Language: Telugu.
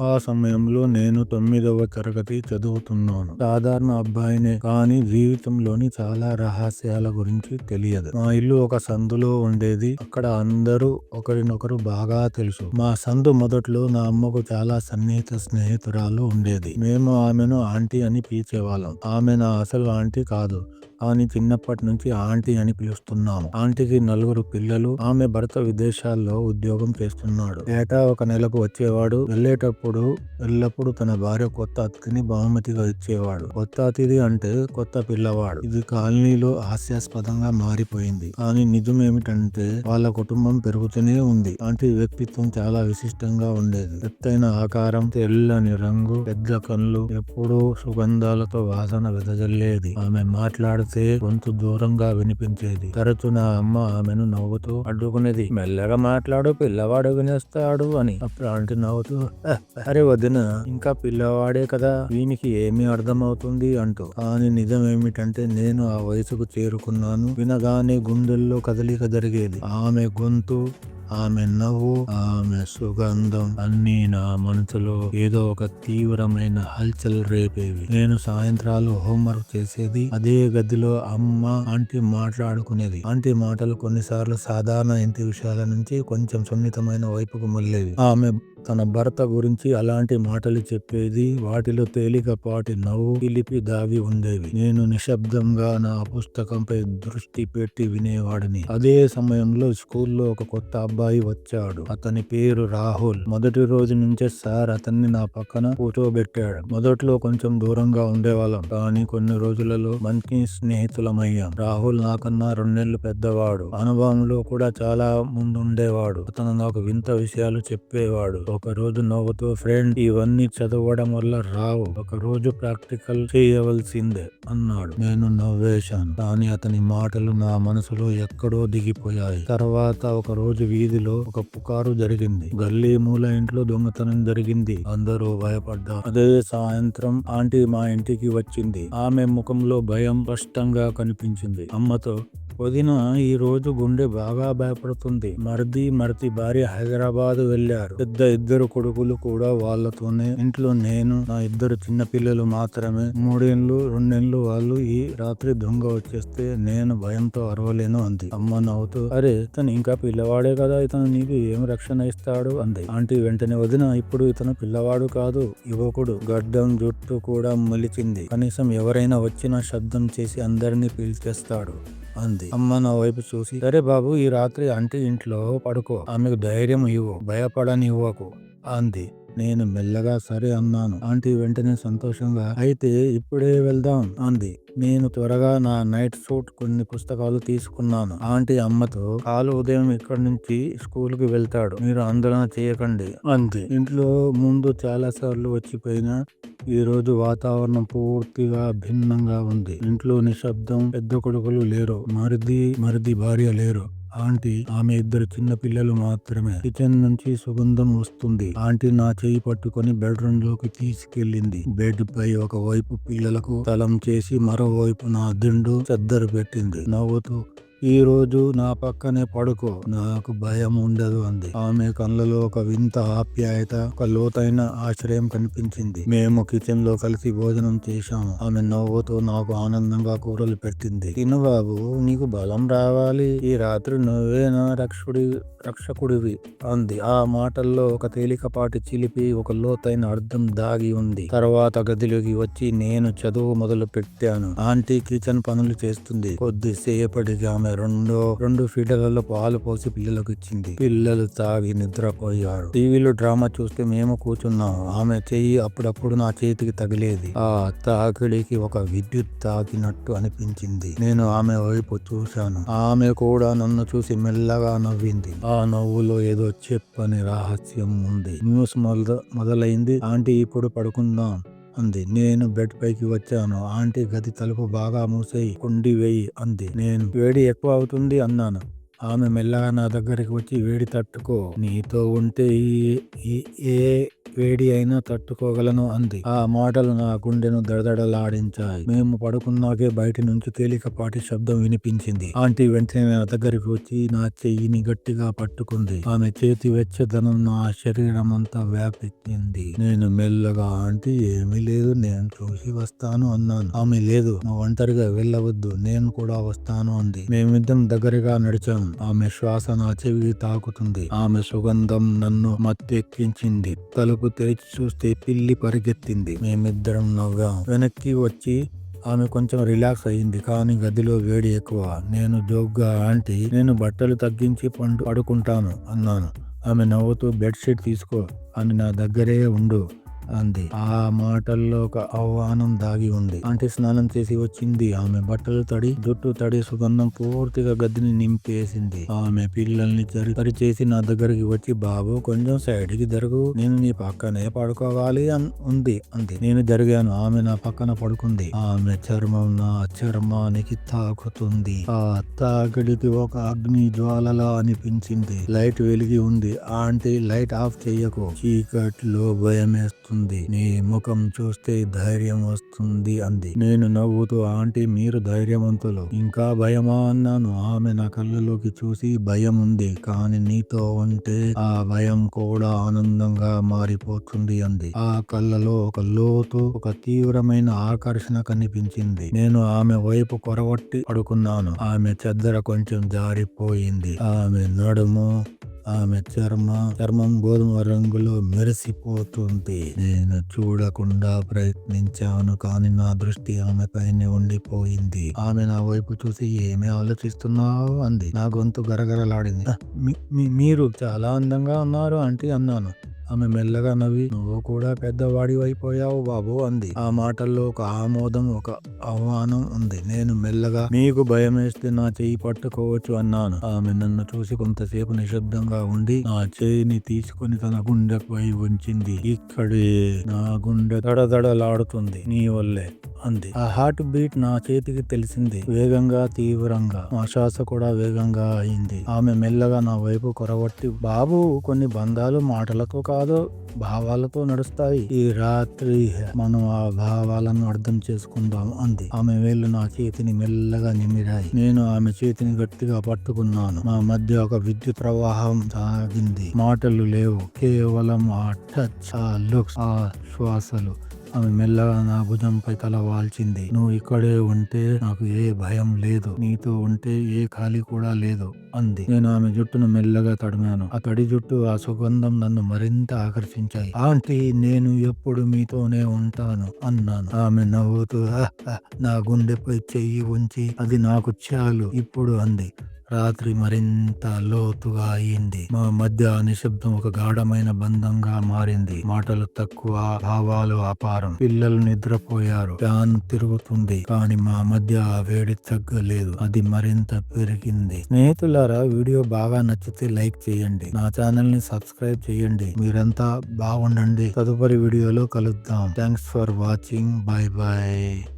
ఆ సమయంలో నేను తొమ్మిదవ తరగతి చదువుతున్నాను. సాధారణ అబ్బాయినే కానీ జీవితంలోని చాలా రహస్యాల గురించి తెలియదు. మా ఇల్లు ఒక సందులో ఉండేది. అక్కడ అందరూ ఒకరినొకరు బాగా తెలుసు. మా సందు మొదట్లో నా అమ్మకు చాలా సన్నిహిత స్నేహితురాలు ఉండేది. మేము ఆమెను ఆంటీ అని పిలిచేవాళ్ళం. ఆమె నా అసలు ఆంటీ కాదు. కానీ చిన్నప్పటి నుంచి ఆంటీ అని పిలుస్తున్నాము. ఆంటీకి నలుగురు పిల్లలు ఆమె భర్త విదేశాల్లో ఉద్యోగం చేస్తున్నాడు. ఏటా ఒక నెలకు వచ్చేవాడు వెళ్ళేటప్పుడు ఎల్లప్పుడు తన భార్య కొత్త అతిథిని బహుమతిగా ఇచ్చేవాడు. కొత్త అతిథి అంటే కొత్త పిల్లవాడు. ఇది కాలనీలో హాస్యాస్పదంగా మారిపోయింది. కానీ నిజం ఏమిటంటే వాళ్ళ కుటుంబం పెరుగుతూనే ఉంది. ఆంటీ వ్యక్తిత్వం చాలా విశిష్టంగా ఉండేది. ఎత్తైన ఆకారం తెల్లని రంగు పెద్ద కళ్ళు ఎప్పుడూ సుగంధాలతో వాసన వెదజల్లేది. ఆమె మాట్లాడు మాట్లాడితే గొంతు దూరంగా వినిపించేది. తరచు నా అమ్మ ఆమెను నవ్వుతూ అడ్డుకునేది మెల్లగా మాట్లాడు పిల్లవాడు వినేస్తాడు అని అప్పుడు ఆంటీ నవ్వుతూ అరే వదిన ఇంకా పిల్లవాడే కదా వీనికి ఏమి అర్థమవుతుంది అంటూ. కానీ నిజం ఏమిటంటే నేను ఆ వయసుకు చేరుకున్నాను. వినగానే గుండెల్లో కదలిక జరిగేది. ఆమె గొంతు ఆమె నవ్వు ఆమె సుగంధం అన్నీ నా మనసులో ఏదో ఒక తీవ్రమైన హల్చల్ రేపేవి. నేను సాయంత్రాలు హోంవర్క్ చేసేది అదే గదిలో అమ్మ ఆంటీ మాట్లాడుకునేది. ఆంటీ మాటలు కొన్నిసార్లు సాధారణ ఇంటి విషయాల నుంచి కొంచెం సున్నితమైన వైపుకు మళ్ళేవి. ఆమె తన భర్త గురించి అలాంటి మాటలు చెప్పేది వాటిలో తేలికపాటి నవ్వు పిలిపి దాగి ఉండేవి. నేను నిశ్శబ్దంగా నా పుస్తకంపై దృష్టి పెట్టి వినేవాడిని. అదే సమయంలో స్కూల్లో ఒక కొత్త అబ్బాయి వచ్చాడు. అతని పేరు రాహుల్. మొదటి రోజు నుంచే సార్ అతన్ని నా పక్కన కూర్చోబెట్టాడు. మొదట్లో కొంచెం దూరంగా ఉండేవాళ్ళం. కానీ కొన్ని రోజులలో మంచి స్నేహితులమయ్యాం. రాహుల్ నాకన్నా రెండేళ్ళు పెద్దవాడు. అనుభవంలో కూడా చాలా ముందుండేవాడు. అతను నాకు వింత విషయాలు చెప్పేవాడు. ఒక రోజు నవ్వుతూ ఫ్రెండ్ ఇవన్నీ చదవడం వల్ల రావు. ఒక రోజు ప్రాక్టికల్ చేయవలసిందే అన్నాడు. నేను నవ్వేశాను. కానీ అతని మాటలు నా మనసులో ఎక్కడో దిగిపోయాయి. తర్వాత ఒక రోజు వీధిలో ఒక పుకారు జరిగింది. గల్లీ మూల ఇంట్లో దొంగతనం జరిగింది. అందరూ భయపడ్డా అదే సాయంత్రం ఆంటీ మా ఇంటికి వచ్చింది. ఆమె ముఖంలో భయం స్పష్టంగా కనిపించింది. అమ్మతో వదిన ఈ రోజు గుండె బాగా భయపడుతుంది. మరిది మరిది భార్య హైదరాబాద్ వెళ్ళారు పెద్ద ఇద్దరు కొడుకులు కూడా వాళ్ళతోనే. ఇంట్లో నేను నా ఇద్దరు చిన్న పిల్లలు మాత్రమే. మూడేళ్ళు రెండేళ్ళు వాళ్ళు ఈ రాత్రి దొంగ వచ్చేస్తే నేను భయంతో అరవలేను అంది. అమ్మ నవ్వుతూ అరే ఇతను ఇంకా పిల్లవాడే కదా ఇతను నీకు ఏం రక్షణ ఇస్తాడు? అంది. ఆంటీ వెంటనే వదిన ఇప్పుడు ఇతను పిల్లవాడు కాదు యువకుడు. గడ్డం జుట్టు కూడా మొలిచింది. కనీసం ఎవరైనా వచ్చినా శబ్దం చేసి అందరినీ పీల్చేస్తాడు. అంది. అమ్మ నా వైపు చూసి సరే బాబు ఈ రాత్రి ఆంటీ ఇంట్లో పడుకో. ఆమెకు ధైర్యం ఇవ్వు భయపడనివ్వకు అంది. నేను మెల్లగా సరే అన్నాను. ఆంటీ వెంటనే సంతోషంగా అయితే ఇప్పుడే వెళ్దాం అంది. నేను త్వరగా నా నైట్ సూట్ కొన్ని పుస్తకాలు తీసుకున్నాను. ఆంటీ అమ్మతో కాలు ఉదయం ఇక్కడి నుంచి స్కూల్కి వెళ్తాడు. మీరు ఆందోళన చేయకండి అంది. ఇంట్లో ముందు చాలా సార్లు వచ్చిపోయినా ఈ రోజు వాతావరణం పూర్తిగా భిన్నంగా ఉంది. ఇంట్లో నిశ్శబ్దం పెద్ద కొడుకులు లేరు. మరిది మరిది భార్య లేరు. ఆంటీ ఆమె ఇద్దరు చిన్న పిల్లలు మాత్రమే. కిచెన్ నుంచి సుగంధం వస్తుంది. ఆంటీ నా చేయి పట్టుకొని బెడ్రూమ్లోకి తీసుకెళ్ళింది బెడ్ పై ఒక వైపు పిల్లలకు తలం చేసి మరోవైపు నా దిండు చద్దరు పెట్టింది. నవ్వుతూ ఈ రోజు నా పక్కనే పడుకో నాకు భయం ఉండదు అంది. ఆమె కళ్ళలో ఒక వింత ఆప్యాయత ఒక లోతైన ఆశ్రయం కనిపించింది. మేము కిచెన్లో కలిసి భోజనం చేశాము. ఆమె నవ్వుతో నాకు ఆనందంగా కూరలు పెట్టింది. తిను బాబు నీకు బలం రావాలి. ఈ రాత్రి నువ్వే నా రక్షకుడి రక్షకుడివి అంది. ఆ మాటల్లో ఒక తేలికపాటి చిలిపి ఒక లోతైన అర్థం దాగి ఉంది. తర్వాత గదిలోకి వచ్చి నేను చదువు మొదలు పెట్టాను ఆంటీ కిచెన్ పనులు చేస్తుంది. కొద్దిసేపటికి ఆమె రెండో రెండు ఫీటర్లలో పాలు పోసి పిల్లలకు ఇచ్చింది. పిల్లలు తాగి నిద్రపోయారు. టీవీలో డ్రామా చూస్తే మేము కూర్చున్నాం. ఆమె చెయ్యి అప్పుడప్పుడు నా చేతికి తగిలేది. ఆ తాకిడికి ఒక విద్యుత్ తాకినట్టు అనిపించింది. నేను ఆమె వైపు చూశాను. ఆమె కూడా నన్ను చూసి మెల్లగా నవ్వింది. ఆ నవ్వులో ఏదో చెప్పని రహస్యం ఉంది. న్యూస్ మొదలైంది. ఆంటీ ఇప్పుడు పడుకుందాం. అంది. నేను బెడ్ పైకి వచ్చాను. ఆంటీ గది తలుపు బాగా మూసేయి. కుండి వేయి అంది. నేను వేడి ఎక్కువ అవుతుంది అన్నాను. ఆమె మెల్లగా నా దగ్గరికి వచ్చి వేడి తట్టుకో. నీతో ఉంటే ఈ- ఏ వేడి అయినా తట్టుకోగలను అంది. ఆ మాటలు నా గుండెను దడదడలాడించాయి. మేము పడుకున్నాకే బయట నుంచి తేలికపాటి శబ్దం వినిపించింది. ఆంటీ వెంటనే నా దగ్గరికి వచ్చి నా చెయ్యిని గట్టిగా పట్టుకుంది. ఆమె చేతి వెచ్చదనం నా శరీరం అంతా వ్యాపించింది. నేను మెల్లగా ఆంటీ ఏమీ లేదు నేను చూసి వస్తాను అన్నాను. ఆమె లేదు నువ్వు ఒంటరిగా వెళ్ళవద్దు నేను కూడా వస్తాను అంది. మేమిద్దరం దగ్గరగా నడిచాము. ఆమె శ్వాస నా చెవి తాకుతుంది. ఆమె సుగంధం నన్ను మత్తెక్కించింది. తలుపు తెరిచి చూస్తే పిల్లి పరిగెత్తింది. మేమిద్దరం నవ్వాం. వెనక్కి వచ్చి ఆమె కొంచెం రిలాక్స్ అయింది. కానీ గదిలో వేడి ఎక్కువ. నేను జోగ్గా ఆంటీ నేను బట్టలు తగ్గించి పండు పడుకుంటాను అన్నాను. ఆమె నవ్వుతూ బెడ్షీట్ తీసుకో. అని నా దగ్గరే ఉండు. అంది. ఆ మాటల్లో ఒక ఆహ్వానం దాగి ఉంది. ఆంటీ స్నానం చేసి వచ్చింది. ఆమె బట్టలు తడి జుట్టు తడి సుగంధం పూర్తిగా గదిని నింపేసింది. ఆమె పిల్లల్ని చరి చేసి నా దగ్గరికి వచ్చి బాబు కొంచెం సైడ్కి జరుగు. నేను నీ పక్కనే పడుకోవాలి అని ఉంది అంది. నేను జరిగాను. ఆమె నా పక్కన పడుకుంది. ఆమె చర్మం నా చర్మానికి తాకుతుంది. ఆ తాకిడికి ఒక అగ్ని జ్వాలలా అనిపించింది. లైట్ వెలిగి ఉంది. ఆంటీ లైట్ ఆఫ్ చెయ్యకు. చీకట్లో వస్తుంది. నీ ముఖం చూస్తే ధైర్యం వస్తుంది అంది. నేను నవ్వుతూ ఆంటీ మీరు ధైర్యవంతులు. ఇంకా భయమా? అన్నాను. ఆమె నా కళ్ళలోకి చూసి భయం ఉంది. కానీ నీతో ఉంటే ఆ భయం కూడా ఆనందంగా మారిపోతుంది అంది. ఆ కళ్ళలో ఒక లోతు ఒక తీవ్రమైన ఆకర్షణ కనిపించింది. నేను ఆమె వైపు కొరవట్టి పడుకున్నాను. ఆమె చెద్దర కొంచెం జారిపోయింది. ఆమె నడుము ఆమె చర్మ చర్మం గోధుమ రంగులో మెరిసిపోతుంది. నేను చూడకుండా ప్రయత్నించాను కానీ నా దృష్టి ఆమె పైన ఉండిపోయింది. ఆమె నా వైపు చూసి ఏమి ఆలోచిస్తున్నావు? అంది. నా గొంతు గరగరలాడింది. మీరు చాలా అందంగా ఉన్నారు అంటే అన్నాను. ఆమె మెల్లగా నవ్వి నువ్వు కూడా పెద్దవాడి అయిపోయావు బాబు అంది. ఆ మాటల్లో ఒక ఆమోదం ఒక ఆహ్వానం ఉంది. నేను మెల్లగా మీకు భయమేస్తే నా చెయ్యి పట్టుకోవచ్చు అన్నాను. ఆమె నన్ను చూసి కొంతసేపు నిశ్శబ్దంగా ఉండి నా చేయిని తీసుకుని తన గుండెపై ఉంచింది. ఇక్కడే నా గుండె దడదడలాడుతుంది నీ వల్లే. అంది. ఆ హార్ట్ బీట్ నా చేతికి తెలిసింది. వేగంగా తీవ్రంగా. మా శ్వాస కూడా వేగంగా అయింది. ఆమె మెల్లగా నా వైపు కొరవట్టి బాబు కొన్ని బంధాలు మాటలతో కాదు భావాలతో నడుస్తాయి. ఈ రాత్రి మనం ఆ భావాలను అర్థం చేసుకుందాం అంది. ఆమె వేళ్ళు నా చేతిని మెల్లగా నిమిరాయి. నేను ఆమె చేతిని గట్టిగా పట్టుకున్నాను. మా మధ్య ఒక విద్యుత్ ప్రవాహం సాగింది. మాటలు లేవు. కేవలం ఆ టచ్ ఆ లుక్స్ ఆ శ్వాసలు. ఆమె మెల్లగా నా భుజంపై తల వాల్చింది. నువ్వు ఇక్కడే ఉంటే నాకు ఏ భయం లేదు. నీతో ఉంటే ఏ ఖాళీ కూడా లేదు అంది. నేను ఆమె జుట్టును మెల్లగా తడిమాను. ఆ తడి జుట్టు ఆ సుగంధం నన్ను మరింత ఆకర్షించాయి. ఆంటీ నేను ఎప్పుడు మీతోనే ఉంటాను అన్నాను. ఆమె నవ్వుతూ నా గుండెపై చెయ్యి ఉంచి అది నాకు చాలు ఇప్పుడు అంది. రాత్రి మరింత లోతుగా అయింది. మా మధ్య నిశ్శబ్దం ఒక గాఢమైన బంధంగా మారింది. మాటలు తక్కువ భావాలు అపారం. పిల్లలు నిద్రపోయారు. ఫ్యాన్ తిరుగుతుంది. కానీ మా మధ్య వేడి తగ్గలేదు. అది మరింత పెరిగింది. స్నేహితులారా వీడియో బాగా నచ్చితే లైక్ చేయండి. నా ఛానల్ని సబ్స్క్రైబ్ చేయండి. మీరంతా బాగుండండి. తదుపరి వీడియోలో కలుద్దాం. Thanks for watching. Bye bye